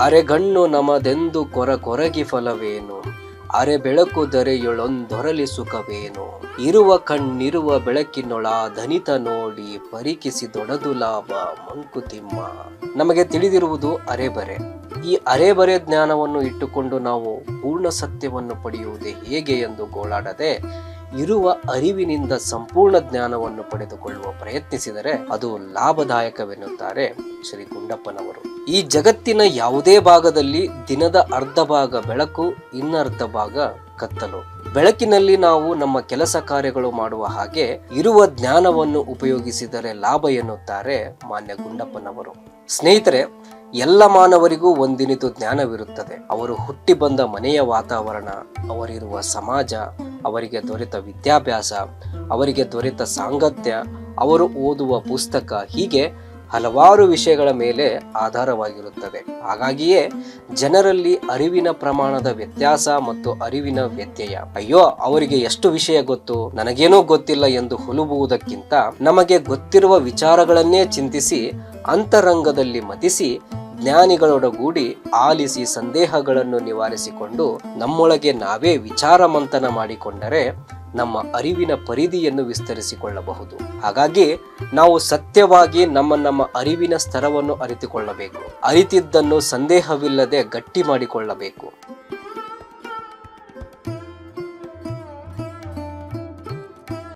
ಅರೆಗಣ್ಣು ನಮದೆಂದು ಕೊರ ಕೊರಗಿ ಫಲವೇನು? ಅರೆ ಬೆಳಕು ದೊರೆಯೊಳೊಂದೊರಲಿ ಸುಖವೇನು? ಇರುವ ಕಣ್ಣಿರುವ ಬೆಳಕಿನೊಳ ಧನಿತ ನೋಡಿ ಪರಿಕಿಸಿ ದೊಡದು ಲಾಭ ಮಂಕುತಿಮ್ಮ. ನಮಗೆ ತಿಳಿದಿರುವುದು ಅರೆಬರೆ. ಈ ಅರೆಬರೆ ಜ್ಞಾನವನ್ನು ಇಟ್ಟುಕೊಂಡು ನಾವು ಪೂರ್ಣ ಸತ್ಯವನ್ನು ಪಡೆಯುವುದು ಹೇಗೆ ಎಂದು ಗೋಳಾಡದೆ ಇರುವ ಅರಿವಿನಿಂದ ಸಂಪೂರ್ಣ ಜ್ಞಾನವನ್ನು ಪಡೆದುಕೊಳ್ಳುವ ಪ್ರಯತ್ನಿಸಿದರೆ ಅದು ಲಾಭದಾಯಕವೆನ್ನುತ್ತಾರೆ ಶ್ರೀ ಗುಂಡಪ್ಪನವರು ಈ ಜಗತ್ತಿನ ಯಾವುದೇ ಭಾಗದಲ್ಲಿ ದಿನದ ಅರ್ಧ ಭಾಗ ಬೆಳಕು, ಇನ್ನರ್ಧ ಭಾಗ ಕತ್ತಲು. ಬೆಳಕಿನಲ್ಲಿ ನಾವು ನಮ್ಮ ಕೆಲಸ ಕಾರ್ಯಗಳು ಮಾಡುವ ಹಾಗೆ ಇರುವ ಜ್ಞಾನವನ್ನು ಉಪಯೋಗಿಸಿದರೆ ಲಾಭ ಎನ್ನುತ್ತಾರೆ ಮಾನ್ಯ ಗುಂಡಪ್ಪನವರು. ಸ್ನೇಹಿತರೆ, ಎಲ್ಲ ಮಾನವರಿಗೂ ಒಂದಿನಿತು ಜ್ಞಾನವಿರುತ್ತದೆ. ಅವರು ಹುಟ್ಟಿ ಬಂದ ಮನೆಯ ವಾತಾವರಣ, ಅವರಿರುವ ಸಮಾಜ, ಅವರಿಗೆ ದೊರೆತ ವಿದ್ಯಾಭ್ಯಾಸ, ಅವರಿಗೆ ದೊರೆತ ಸಾಂಗತ್ಯ, ಅವರು ಓದುವ ಪುಸ್ತಕ, ಹೀಗೆ ಹಲವಾರು ವಿಷಯಗಳ ಮೇಲೆ ಆಧಾರವಾಗಿರುತ್ತದೆ ಹಾಗಾಗಿಯೇ ಜನರಲ್ಲಿ ಅರಿವಿನ ಪ್ರಮಾಣದ ವ್ಯತ್ಯಾಸ ಮತ್ತು ಅರಿವಿನ ವ್ಯತ್ಯಯ. ಅಯ್ಯೋ, ಅವರಿಗೆ ಎಷ್ಟು ವಿಷಯ ಗೊತ್ತು? ನನಗೇನೂ ಗೊತ್ತಿಲ್ಲ ಎಂದು ಹುಲುಬುವುದಕ್ಕಿಂತ ನಮಗೆ ಗೊತ್ತಿರುವ ವಿಚಾರಗಳನ್ನೇ ಚಿಂತಿಸಿ, ಅಂತರಂಗದಲ್ಲಿ ಮತಿಸಿ, ಜ್ಞಾನಿಗಳೊಡಗೂಡಿ ಆಲಿಸಿ ಸಂದೇಹಗಳನ್ನು ನಿವಾರಿಸಿಕೊಂಡು ನಮ್ಮೊಳಗೆ ನಾವೇ ವಿಚಾರ ಮಂಥನ ಮಾಡಿಕೊಂಡರೆ ನಮ್ಮ ಅರಿವಿನ ಪರಿಧಿಯನ್ನು ವಿಸ್ತರಿಸಿಕೊಳ್ಳಬಹುದು. ಹಾಗಾಗಿ ನಾವು ಸತ್ಯವಾಗಿ ನಮ್ಮ ನಮ್ಮ ಅರಿವಿನ ಸ್ತರವನ್ನು ಅರಿತುಕೊಳ್ಳಬೇಕು. ಅರಿತಿದ್ದನ್ನು ಸಂದೇಹವಿಲ್ಲದೆ ಗಟ್ಟಿ ಮಾಡಿಕೊಳ್ಳಬೇಕು.